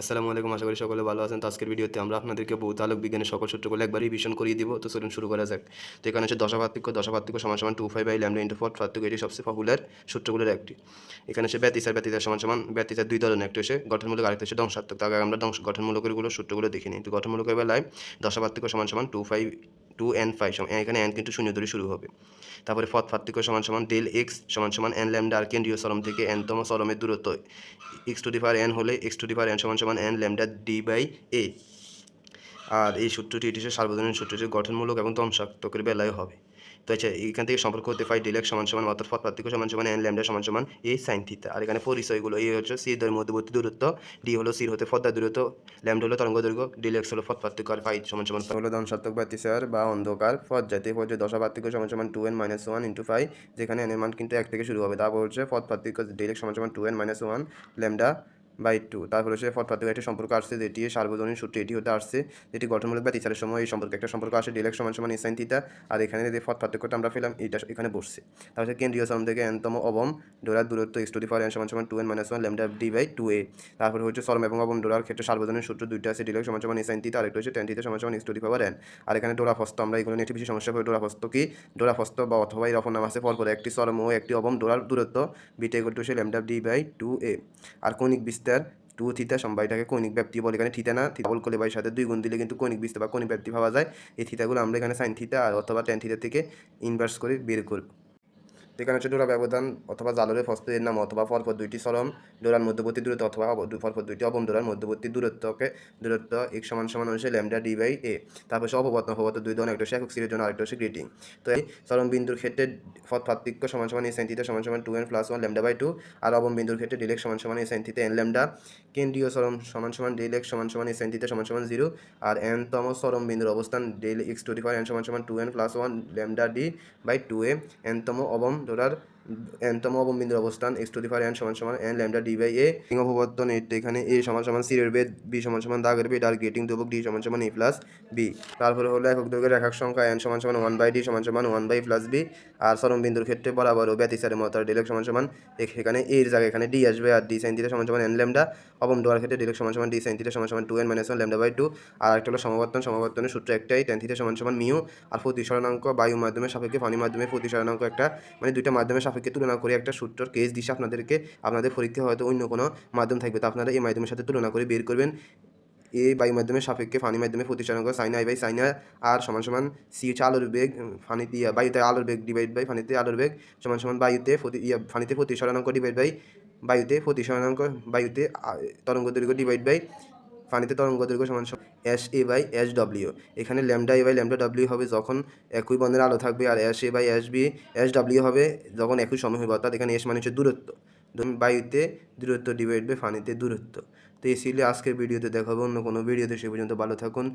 আসসালামু আলাইকুম, আশা করি সকলে ভালো আছেন। তো আজকের ভিডিওতে আমরা আপনাদেরকে বহুত আলোক বিজ্ঞানের সকল সূত্রগুলো একবারই ভীষণ করিয়ে দিব। তো চলুন শুরু করা যাক। তো এখানে হচ্ছে দশাপার্থক্য দশাপার্থক্য সমান সমান two five by lambda into four পার্থক্য এটি সবচেয়ে পপুলার সূত্রগুলোর একটি। এখানে হচ্ছে ব্যতিসার ব্যতিসার সমান সমান, ব্যতিচার দুই ধরনের। একটা হচ্ছে গঠনমূলক, আরেকটা হচ্ছে ধ্বংসাত্মক। তার আগে আমরা ধ্বংস গঠনমূলকেরগুলো সূত্রগুলো দেখিনি তো গঠনমূলকের বেলায় দশাপার্থক্য সমান সমান two five two N five সমান এখানে এন কিন্তু শূন্য ধরে শুরু হবে। তারপরে ফত পার্থক্য সমান সমান ডেল এক্স সমান সমান এন ল্যামডা আর কেন্দ্রীয় সরম থেকে এনতম সরমের দূরত্ব। X two D power N হলে X two D power N সমান সমান N lambda D by A আর এই সূত্রটি এটি সার্বজনীন সূত্রটি গঠনমূলক এবং ধ্বংসাত্মকের বেলায় হবে। তো আচ্ছা এখান থেকে সম্পর্ক হতে পাই ডিলেক্স সমান সমান, অর্থাৎ ফত পার্থক্য সমান সমান এন ল্যামডা সমান সমান এ সাইন থিতা আর এখানে পরিচয়গুলো এই হচ্ছে সি দ্বয়ের মধ্যবর্তী দূরত্ব ডি হলো সির হতে ফদ্দা দূরত্ব ল্যামডা হলো তরঙ্গ দৈর্ঘ্য ডিলেক্স হলো ফত পার্থক্য আর ফাই সমান সমান হলো ধ্বংসাত্মক ব্যতিসার বা অন্ধকার ফত জাতীয় পর্যায়ে দশা পার্থক্য সমান সমান two N minus one into five যেখানে এন এর মান কিন্তু এক থেকে শুরু হবে। তারপর হচ্ছে ফত পার্থক্য ডিলেক্স সমান সমান two N minus one lambda by two তারপর হচ্ছে পার্থক্য একটি সম্পর্ক আসছে, যেটি সার্বজনীন সূত্র এটি হতে আসছে, যেটি গঠনমূলক বা টিচারের সময় এই সম্পর্কে একটা সম্পর্ক আসে ডিলেক্স সমান সমান ইসাইন থিতা আর এখানে যে ফট পার্থক্যটা আমরা পেলাম, এটা এখানে বসছে। তারপর কেন্দ্রীয় চরম থেকে এনতম অবম ডোরার দূরত্ব X two the power N সমান সমান two N minus one lambda D by two A তারপর হচ্ছে চরম এবং অবম ডোরার ক্ষেত্রে সার্বজনীন সূত্র দুইটা আছে ডিলেক্স সমান সমান ইসাইন থিতা আরেকটা হচ্ছে টেন থিতা সমান সমান এক্স টু এন আর এখানে ডোরা ফস্ত, আমরা এগুলো নিয়ে একটু বেশি সমস্যা হবে ডোরা ফস্ত কি? ডোরা ফস্ত বা অথবা এর নাম আছে, পরপর একটি চরম ও একটি অবম ডোরার দূরত্ব বিটা ইকুয়াল টু হচ্ছে lambda D by two A আর কৌণিক বিস্তার টু থিতা সম্বাইটাকে কৌণিক ব্যাপ্তি বলে। এখানে থিতা না, থিতা বল করলে সাথে দুই গুণ দিলে কিন্তু কৌণিক বিস্তার বা কৌণিক ব্যাপ্তি পাওয়া যায়। এই থিতাগুলো আমরা এখানে সাইন থিতা আর অথবা টেন থিতা থেকে ইনভার্স করে বের করব। তো এখানে হচ্ছে ডোরা ব্যবধান অথবা জালরের ফস্ত এর নাম অথবা পরপর দুইটি চরম ডোরার মধ্যবর্তী দূরত্ব অথবা পরপর দুইটি অবম ডোরার মধ্যবর্তী দূরত্বকে দূরত্ব এক সমান সমান হচ্ছে ল্যামডা ডি বাই এ তারপর হচ্ছে অপবর্তন অপবর্তন দুই ধরনের, একটা হচ্ছে একক সিরিজের জন্য, আরেকটা হচ্ছে গ্রিটিং। তো এই চরম বিন্দুর ক্ষেত্রে ফত পার্থক্য সমান সমান এস থিতা সমান সমান two N plus one lambda by two আর অবম বিন্দুর ক্ষেত্রে ডিলেক্স সমান সমান এস থিতা এন ল্যামডা কেন্দ্রীয় চরম সমান সমান ডিলেক্স সমান সমান এস থিতা সমান সমান জিরো আর এন তম চরম বিন্দুর অবস্থান del X two power N সমান সমান two N plus one lambda D by two A এনতম অবম ডোলার এনতম অবম বিন্দুর অবস্থান X two the power N সমান সমান N lambda D by A অপবর্তন এখানে এ সমান সমান সিরের বেদ বি সমান সমান দাগের বেদ আর গেটিং ধ্রুবক ডি সমান সমান এ প্লাস বি তারপরে হলো একক দৈর্ঘ্যের একক সংখ্যা এন সমান সমান ওয়ান বাই ডি সমান সমান ওয়ান বাই প্লাস বি আর সরম বিন্দুর ক্ষেত্রে বরাবর ও ব্যতিচারের মতো ডিলেক্ট সমান সমান এখ- এখানে এর জায়গায় এখানে ডি আসবে আর ডি সাইন থিটা সমান সমান এন ল্যামডা অবম ডোয়ার ক্ষেত্রে ডিলেক্ট সমান সমান ডি সাইন থিটা সমান সমান two N minus one lambda by two আর একটা হলো সমবর্তন সমবর্তনের সূত্র একটাই টেন থিটা সমান সমান মিউ আর প্রতিসরণাঙ্ক বায়ু মাধ্যমে সাপেক্ষে পানি মাধ্যমে প্রতিসরণাঙ্ক একটা মানে দুইটা মাধ্যমে সাপেক্ষে তুলনা করে একটা সূত্রর কেস দিশে আপনাদেরকে, আপনাদের পরীক্ষা হয়তো অন্য কোনো মাধ্যম থাকবে। তো আপনারা এই মাধ্যমের সাথে তুলনা করে বের করবেন। এ বায়ু মাধ্যমের সাপেক্ষে পানি মাধ্যমে প্রতিসরণাঙ্ক sine I by sine R সমান সমান সি হচ্ছে আলোর বেগ ফানি দিয়া বায়ুতে আলোর বেগ ডিভাইড বাই পানিতে আলোর বেগ, সমান সমান বায়ুতে ইয়া পানিতে প্রতিসরণাঙ্ক ডিভাইড বাই বায়ুতে প্রতিসরণাঙ্ক বায়ুতে তরঙ্গ দৈর্ঘ্য ডিভাইড বাই পানিতে তরঙ্গ দৈর্ঘ্য সমান S A by S W এখানে lambda A by lambda W হবে যখন একই বন্ধের আলো থাকবে আর S A by S B S W হবে যখন একই সময় হবে। অর্থাৎ এখানে এস মানে হচ্ছে দূরত্ব। বায়ুতে দূরত্ব ডিভাইড বাই পানিতে দূরত্ব। তো এই ছিল আজকের ভিডিওতে। দেখাবো অন্য কোনো ভিডিওতে। সে পর্যন্ত ভালো থাকুন।